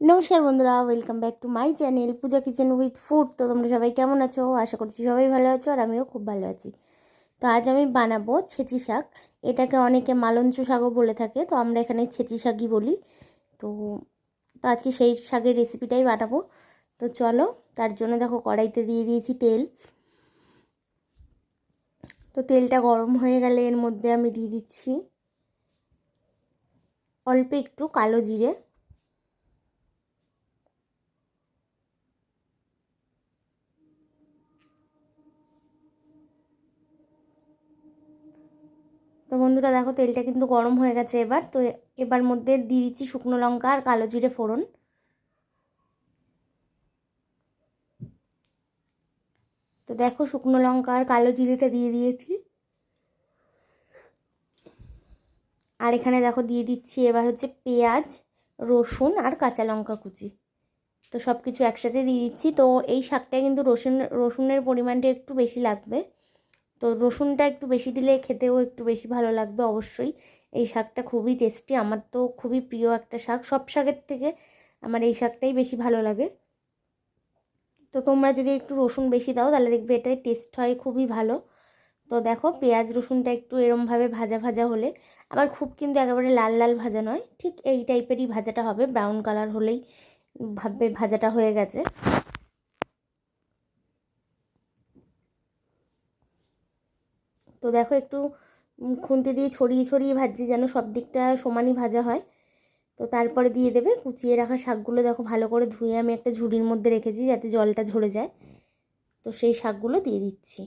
নমস্কার বন্ধুরা welcome back to my channel Pooja kitchen with food তো তোমরা সবাই কেমন আছো? আশা করছি সবাই ভালো আছো আর আমিও খুব ভালো আছি। তো আজ আমি বানাবো ছেঁচি শাক। এটাকে অনেকে মালঞ্চ শাকও বলে থাকে, তো আমরা এখানে ছেঁচি শাকই বলি। তো তো আজকে সেই শাকের রেসিপিটাই বানাবো। তো চলো, তার জন্য দেখো কড়াইতে দিয়ে দিয়েছি তেল। তো তেলটা গরম হয়ে গেলে এর মধ্যে আমি দিয়ে দিচ্ছি অল্প একটু কালো জিরে। তো বন্ধুরা দেখো তেলটা কিন্তু গরম হয়ে গেছে এবার। তো এবার মধ্যে দিয়ে দিচ্ছি শুকনো লঙ্কা আর কালো জিরে ফোড়ন। তো দেখো শুকনো লঙ্কা আর কালো জিরেটা দিয়ে দিয়েছি। আর এখানে দেখো দিয়ে দিচ্ছি এবার হচ্ছে পেঁয়াজ, রসুন আর কাঁচা লঙ্কা কুচি। তো সব কিছু একসাথে দিয়ে দিচ্ছি। তো এই শাকটায় কিন্তু রসুন, রসুনের পরিমাণটা একটু বেশি লাগবে। তো রসুনটা একটু বেশি দিলে খেতেও একটু বেশি ভালো লাগবে অবশ্যই। এই শাকটা খুবই টেস্টি আমার তো খুবই প্রিয় একটা শাক। সব শাকের থেকে আমার এই শাকটাই বেশি ভালো লাগে। তো তোমরা যদি একটু রসুন বেশি দাও, তাহলে দেখবে এটাই টেস্ট হয়, খুবই ভালো। তো দেখো, পেঁয়াজ রসুনটা একটু এরমভাবে ভাজা ভাজা হলে, আবার খুব কিন্তু একেবারে লাল লাল ভাজা নয়, ঠিক এই টাইপেরই ভাজাটা হবে। ব্রাউন কালার হলেই ভাববে ভাজাটা হয়ে গেছে। তো দেখো একটু খুন্তি দিয়ে ছড়িয়ে ছড়িয়ে ভাজছি যেন সব দিকটা সমানই ভাজা হয়। তো তারপরে দিয়ে দেবে কুচিয়ে রাখা শাকগুলো দেখো ভালো করে ধুয়ে আমি একটা ঝুড়ির মধ্যে রেখেছি যাতে জলটা ঝরে যায়। তো সেই শাকগুলো দিয়ে দিচ্ছি।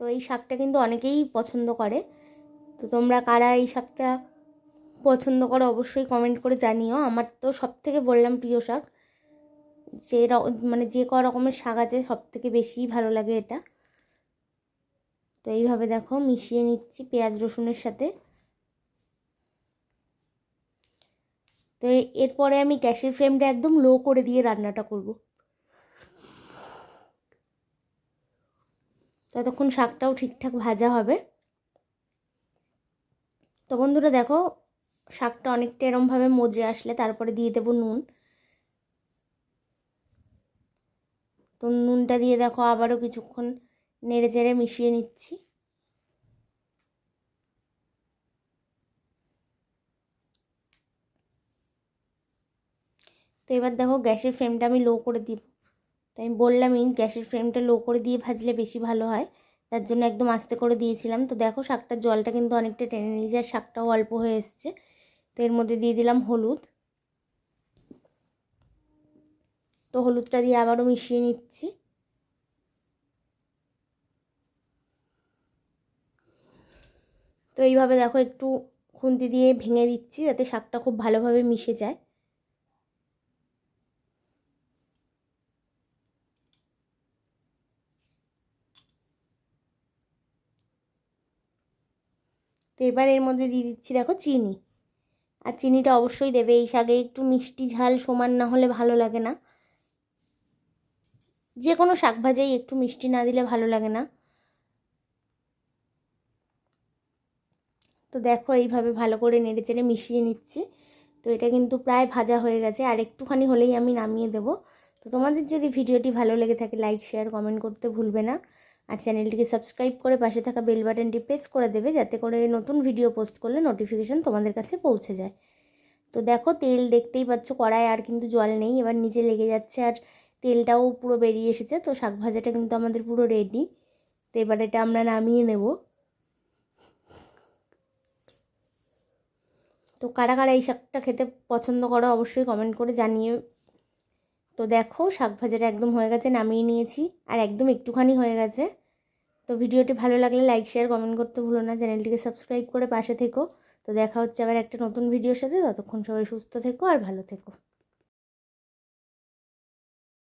তো এই শাকটা কিন্তু অনেকেই পছন্দ করে। তো তোমরা কারা এই শাকটা পছন্দ করো অবশ্যই কমেন্ট করে জানিও। আমার তো সব থেকে বললাম প্রিয় শাক। যে মানে যে ক রকমের শাক আছে সব থেকে বেশিই ভালো লাগে এটা। তো এইভাবে দেখো মিশিয়ে নিচ্ছি পেঁয়াজ রসুনের সাথে। তো এরপরে আমি গ্যাসের ফ্লেমটা একদম লো করে দিয়ে রান্নাটা করব। ততক্ষণ শাকটাও ঠিকঠাক ভাজা হবে। তো বন্ধুরা দেখো, শাকটা অনেকটা এরমভাবে মজে আসলে তারপরে দিয়ে দেবো নুন। তো নুনটা দিয়ে দেখো আবারও কিছুক্ষণ নেড়ে চেড়ে মিশিয়ে নিচ্ছি। তো এবার দেখো গ্যাসের ফ্লেমটা আমি লো করে দিব। তো আমি বললামই গ্যাসের ফ্লেমটা লো করে দিয়ে ভাজলে বেশি ভালো হয়, তার জন্য একদম আস্তে করে দিয়েছিলাম। তো দেখো শাকটার জলটা কিন্তু অনেকটা টেনে নিয়ে যায় শাকটাও অল্প হয়ে এসছে। তো এর মধ্যে দিয়ে দিলাম হলুদ। তো হলুদটা দিয়ে আবারও মিশিয়ে নিচ্ছি। তো এইভাবে দেখো একটু খুন্তি দিয়ে ভেঙে দিচ্ছি যাতে শাকটা খুব ভালোভাবে মিশে যায়। তো এবার এর মধ্যে দিয়ে দিচ্ছি দেখো চিনি। আর চিনিটা অবশ্যই দেবে এই শাকে, একটু মিষ্টি ঝাল সমান না হলে ভালো লাগে না। যে কোনো শাক ভাজাই একটু মিষ্টি না দিলে ভালো লাগে না। তো দেখো এইভাবে ভালো করে নেড়ে চেড়ে মিশিয়ে নিচ্ছি। তো এটা কিন্তু প্রায় ভাজা হয়ে গেছে আর একটুখানি হলেই আমি নামিয়ে দেব। তো তোমাদের যদি ভিডিওটি ভালো লেগে থাকে লাইক, শেয়ার, কমেন্ট করতে ভুলবে না। আর চ্যানেলটিকে সাবস্ক্রাইব করে পাশে থাকা বেল বাটনটি প্রেস করে দেবে যাতে করে নতুন ভিডিও পোস্ট করলে নোটিফিকেশান তোমাদের কাছে পৌঁছে যায়। তো দেখো তেল দেখতেই পাচ্ছ কড়াই আর কিন্তু জল নেই, এবার নিচে লেগে যাচ্ছে আর তেলটাও পুরো বেরিয়ে এসেছে, তো শাক ভাজাটা কিন্তু আমাদের পুরো রেডি তো এবার এটা আমরা নামিয়ে নেব। তো কারা কারা এই শাকটা খেতে পছন্দ করো অবশ্যই কমেন্ট করে জানিয়ে তো দেখো, শাক ভাজাটা একদম হয়ে গেছে, নামিয়ে নিয়েছি, আর একদম একটুখানি হয়ে গেছে। তো ভিডিওটি ভালো লাগলে লাইক শেয়ার কমেন্ট করতে ভুলো না, চ্যানেলটিকে সাবস্ক্রাইব করে পাশে থেকো। তো দেখা হচ্ছে আবার একটা নতুন ভিডিওর সাথে, ততক্ষণ সবাই সুস্থ থেকো আর ভালো থেকো।